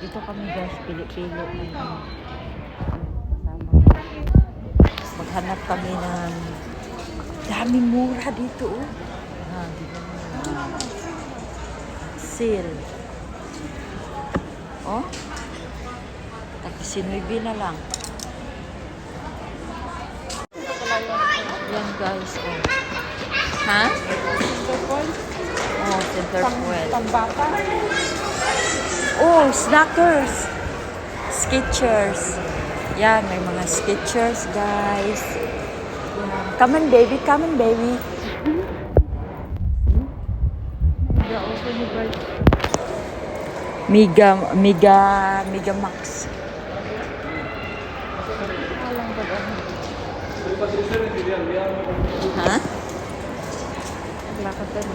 Dito kami guys, pili-pili. ng kasama. Maghanap kami ng daming mura dito. Oh. Ah, dito na. Sale. Oh. Tapos sinuibi na lang. Yan guys. Oh. Ha? Oh, center point. Pambata. Oh, snackers. Skechers. Yan, may mga Skechers, guys. Come on, baby. Come on, baby. Mega, mega, mega max. Ha? Lakad ka na.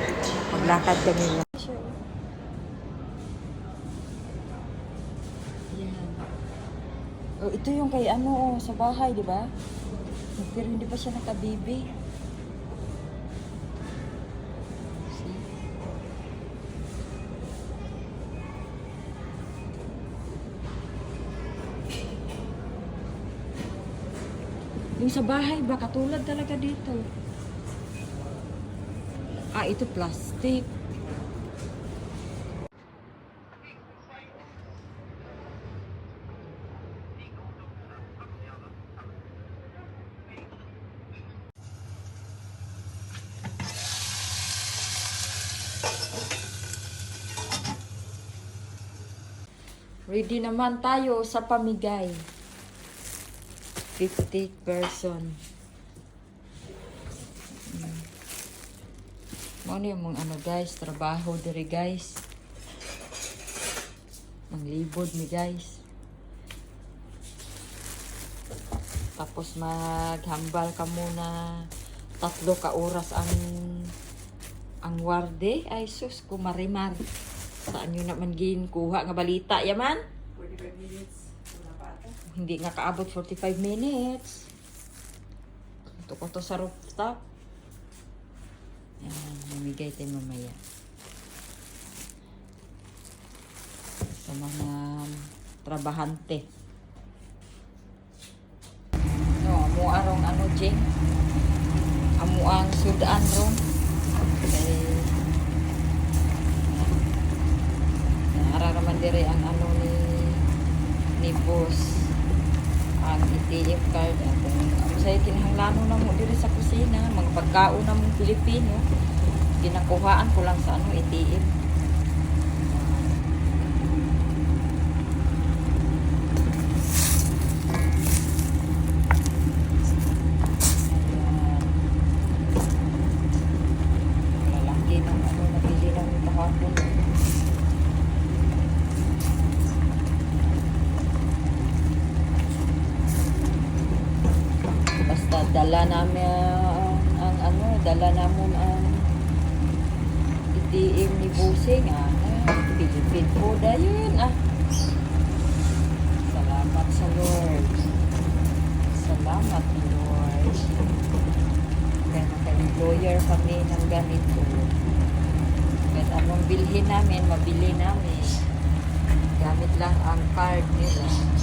Maglakad kami lang. Oh, ito yung kay ano oh, sa bahay, di ba? Pero hindi pa siya nakabibi. See? Yung sa bahay ba, katulad talaga dito. Ah, ito plastic. Ready naman tayo sa pamigay. 50 person. Mo ano yung mga ano guys, trabaho diri guys. Manglibod mi guys. Tapos maghambal ka muna tatlo ka oras ang ang warde ay sus kumarimar. Saan yun naman ginkuha nga balita yaman? 45 minutes. Hindi nga kaabot 45 minutes. Ito ko to sa rooftop. Yan, namigay tayo mamaya. Sa mga trabahante. No, amo arong ano, Jing? Amo ang sudan ron. Kay nararaman dire ang ano ni ni boss. Ang ATM card at ano sa'yo kinahanglano na mo diri sa kusina mga pagkaon na mong Pilipino. Ginakuhaan ko lang sa ano ATM Ayan. Lalaki ng ano nabili namin kahapon Basta dala namin ang, ang ano, dala namin ang ATM ni Busing. Ah, ah, Pilipin po dayon. Ah. Salamat sa Lord. Salamat Lord. Kaya naka-employer kami ng ganito. Kahit anong bilhin namin, mabili namin. Gamit lang ang card nila.